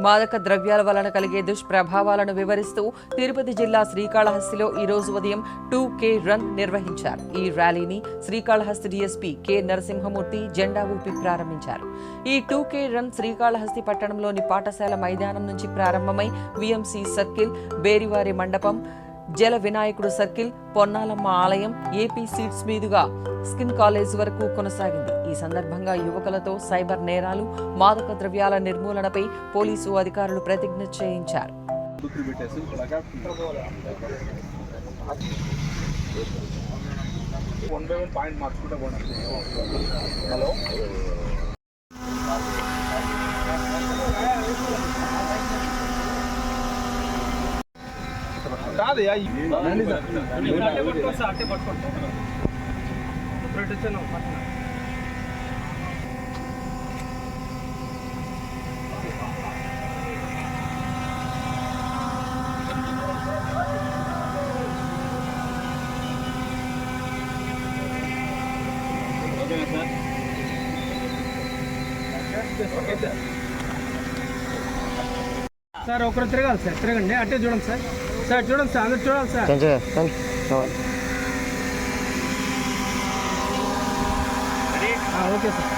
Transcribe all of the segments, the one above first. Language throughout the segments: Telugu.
మాదక ద్రవ్యాల వలన కలిగే దుష్ప్రభావాలను వివరిస్తూ తిరుపతి జిల్లా శ్రీకాళహస్తిలో ఈ రోజు ఉదయం టూ కే రన్ నిర్వహించారు. ఈ ర్యాలీని శ్రీకాళహస్తి డీఎస్పీ కె నరసింహమూర్తి జెండా ఊపి ప్రారంభించారు. ఈ టూ కే రన్ శ్రీకాళహస్తి పట్టణంలోని పాఠశాల మైదానం నుంచి ప్రారంభమై విఎంసి సర్కిల్ బేరివారి మండపం జల వినాయకుడు సర్కిల్ పొన్నాలమ్మ ఆలయం ఏపీ సీట్స్ మీదుగా స్కిన్ కాలేజ్ వరకు కొనసాగింది. ఈ సందర్భంగా యువకులతో సైబర్ నేరాలు మాదక ద్రవ్యాల నిర్మూలనపై పోలీసు అధికారులు ప్రతిజ్ఞ చేయించారు. వన్ బై వన్ పాయింట్ మార్చుకుంటా హలో? కాదయ్యా అట్టే పట్టుకో సార్ అట్టే పట్టుకోండి ప్రొటెక్షన్ సార్ ఒకరు తిరగాలి సార్. తిరగండి. అట్టే చూడండి సార్. సార్ చూడండి సార్. అందరు చూడాలి సార్. Okay sir.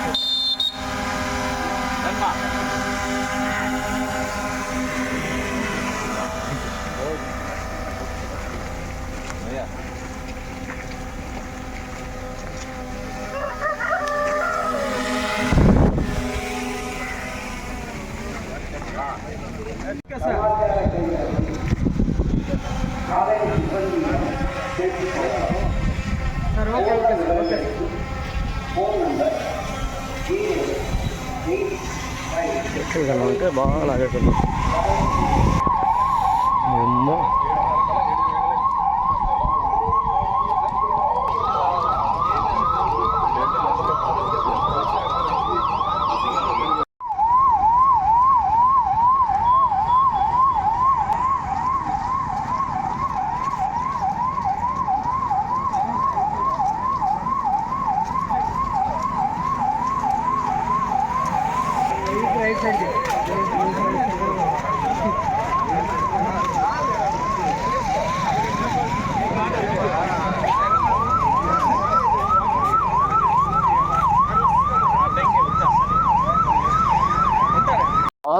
இங்கே நாங்கள் வாழ வேண்டும்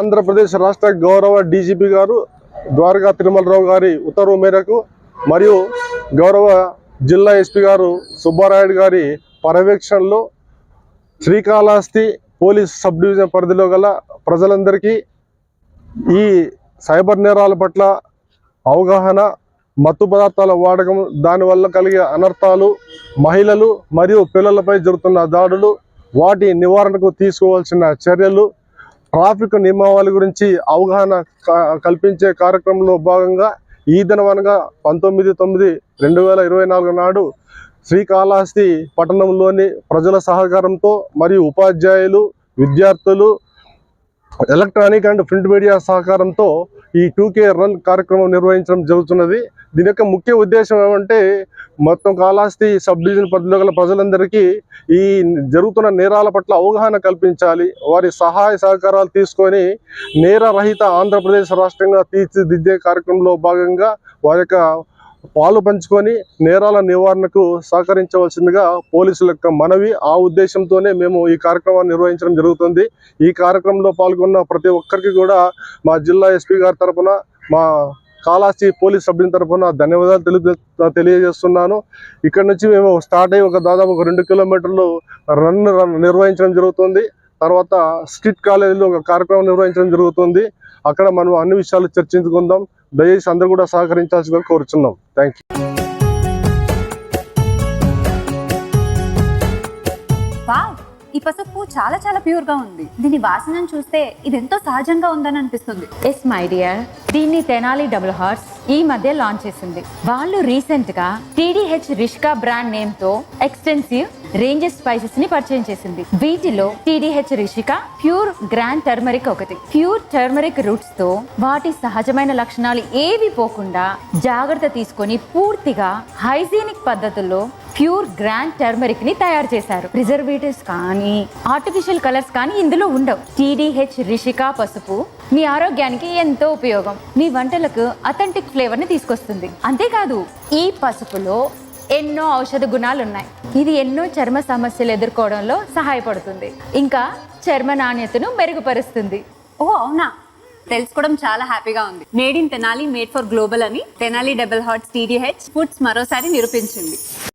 ఆంధ్రప్రదేశ్ రాష్ట్ర గౌరవ డీజీపీ గారు ద్వారకా తిరుమలరావు గారి ఉత్తర్వు మేరకు మరియు గౌరవ జిల్లా ఎస్పీ గారు సుబ్బారాయుడు గారి పర్యవేక్షణలో శ్రీకాళహస్తి పోలీస్ సబ్ డివిజన్ పరిధిలో గల ప్రజలందరికీ ఈ సైబర్ నేరాల పట్ల అవగాహన మత్తు పదార్థాల వాడకం దానివల్ల కలిగే అనర్థాలు మహిళలు మరియు పిల్లలపై జరుగుతున్న దాడులు వాటి నివారణకు తీసుకోవాల్సిన చర్యలు ట్రాఫిక్ నియమావళి గురించి అవగాహన క- కల్పించే కార్యక్రమంలో భాగంగా ఈ దినవనగా పంతొమ్మిది తొమ్మిది రెండు వేల ఇరవై నాలుగు నాడు శ్రీకాళహస్తి పట్టణంలోని ప్రజల సహకారంతో మరియు ఉపాధ్యాయులు విద్యార్థులు ఎలక్ట్రానిక్ అండ్ ప్రింట్ మీడియా సహకారంతో ఈ టూకే రన్ కార్యక్రమం నిర్వహించడం జరుగుతున్నది. దీని యొక్క ముఖ్య ఉద్దేశం ఏమంటే మొత్తం కాళహస్తి సబ్ డివిజన్ పరిధిలో గల ప్రజలందరికీ ఈ జరుగుతున్న నేరాల పట్ల అవగాహన కల్పించాలి. వారి సహాయ సహకారాలు తీసుకొని నేరరహిత ఆంధ్రప్రదేశ్ రాష్ట్రంగా తీర్చిదిద్దే కార్యక్రమంలో భాగంగా వారి యొక్క పాలు పంచుకొని నేరాల నివారణకు సహకరించవలసిందిగా పోలీసుల యొక్క మనవి ఆ ఉద్దేశంతోనే మేము ఈ కార్యక్రమాన్ని నిర్వహించడం జరుగుతుంది. ఈ కార్యక్రమంలో పాల్గొన్న ప్రతి ఒక్కరికి కూడా మా జిల్లా ఎస్పీ గారి తరపున మా కాళాస్తి పోలీస్ సభ్యుల తరఫున ధన్యవాదాలు తెలి తెలియజేస్తున్నాను. ఇక్కడ నుంచి మేము స్టార్ట్ అయ్యి ఒక దాదాపు ఒక రెండు కిలోమీటర్లు రన్ రన్ నిర్వహించడం జరుగుతుంది. తర్వాత స్కిట్ కాలేజీలో ఒక కార్యక్రమం నిర్వహించడం జరుగుతుంది. అక్కడ మనం అన్ని విషయాలు చర్చించుకుందాం. దయచేసి అందరూ కూడా సహకరించాల్సిందిగా కోరుచున్నాం. థ్యాంక్ యూ ఈ పసుపు చాలా చాలా ప్యూర్గా ఉంది. దీని వాసనను చూస్తే ఇది ఎంతో సహజంగా ఉందని అనిపిస్తుంది. ఎస్ మై డియర్ దీన్ని తెనాలి డబుల్ హార్స్ ఈ మధ్య లాంచ్ చేసింది. వాళ్ళు రీసెంట్గా టీడీహెచ్ రిష్కా బ్రాండ్ నేమ్తో ఎక్స్టెన్సివ్ రేంజెస్ స్పైసెస్ని పరిచయం చేసింది. వీటిలో TDH Rishika pure grand turmeric ఒకటి. ప్యూర్ టర్మరిక్ రూట్స్తో వాటి సహజమైన లక్షణాలు ఏవి పోకుండా జాగ్రత్త తీసుకొని పూర్తిగా హైజీనిక్ పద్ధతుల్లో ప్యూర్ గ్రాండ్ టర్మరిక్ని తయారు చేశారు. ప్రిజర్వేటివ్స్ కానీ ఆర్టిఫిషియల్ కలర్స్ కానీ ఇందులో ఉండవు. టీడీహెచ్ రిషికా పసుపు మీ ఆరోగ్యానికి ఎంతో ఉపయోగం. మీ వంటలకు అథెంటిక్ ఫ్లేవర్ని తీసుకొస్తుంది. అంతేకాదు ఈ పసుపులో ఎన్నో ఔషధ గుణాలు ఉన్నాయి ఇది ఎన్నో చర్మ సమస్యలు ఎదుర్కోవడంలో సహాయపడుతుంది. ఇంకా చర్మ నాణ్యతను మెరుగుపరుస్తుంది. ఓ అవునా? తెలుసుకోవడం చాలా హ్యాపీగా ఉంది. Made in Tenali made for global అని Tenali double hearts TDH foods మరోసారి నిరూపించింది.